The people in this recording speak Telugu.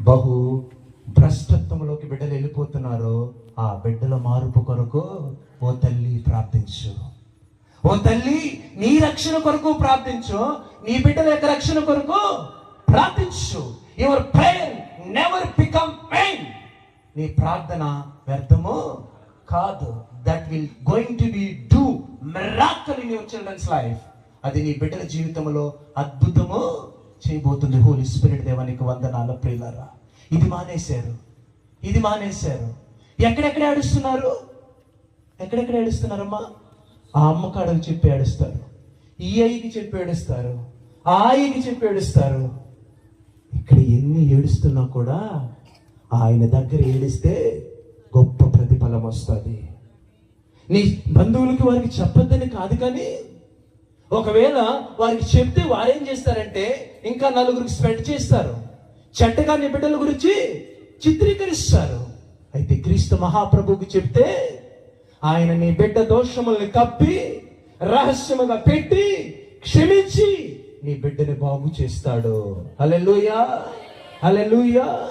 బహు భ్రష్టత్వంలోకి బిడ్డలు వెళ్ళిపోతున్నారో ఆ బిడ్డల మార్పు కొరకు ఓ తల్లి ప్రార్థించు. ఓ తల్లి నీ రక్షణ కొరకు ప్రార్థించు. నీ బిడ్డల యొక్క రక్షణ కొరకు ప్రార్థించు. Your prayer never become pain నీ ప్రార్థన వ్యర్థము కాదు. That will going to be do miracle in your childrens life అది నీ బిడ్డల జీవితంలో అద్భుతము చేయబోతుంది హోలీ స్పిరిట్ దేవానికి వందనాల ప్రియులరా. ఇది మానేశారు. ఇది మానేశారు. ఎక్కడెక్కడ ఏడుస్తున్నారు? ఎక్కడెక్కడ ఏడుస్తున్నారమ్మా? ఆ అమ్మ కాడకు చెప్పి ఏడుస్తారు. ఈ అయ్యకి చెప్పి ఏడుస్తారు. ఆ అయ్యకి చెప్పి ఏడుస్తారు. ఇక్కడ ఎన్ని ఏడుస్తున్నా కూడా ఆయన దగ్గర ఏడిస్తే గొప్ప ప్రతిఫలం వస్తుంది. నీ బంధువులకి వారికి చెప్పొద్దని కాదు కానీ ఒకవేళ వారికి చెప్తే వారేం చేస్తారంటే ఇంకా నలుగురికి స్ప్రెడ్ చేస్తారు. చెడ్డగా నీ బిడ్డల గురించి చిత్రీకరిస్తారు. అయితే క్రీస్తు మహాప్రభువుకి చెప్తే ఆయన నీ బిడ్డ దోషముల్ని కప్పి రహస్యముగా పెట్టి క్షమించి నీ బిడ్డని బాగు చేస్తాడు. Hallelujah hallelujah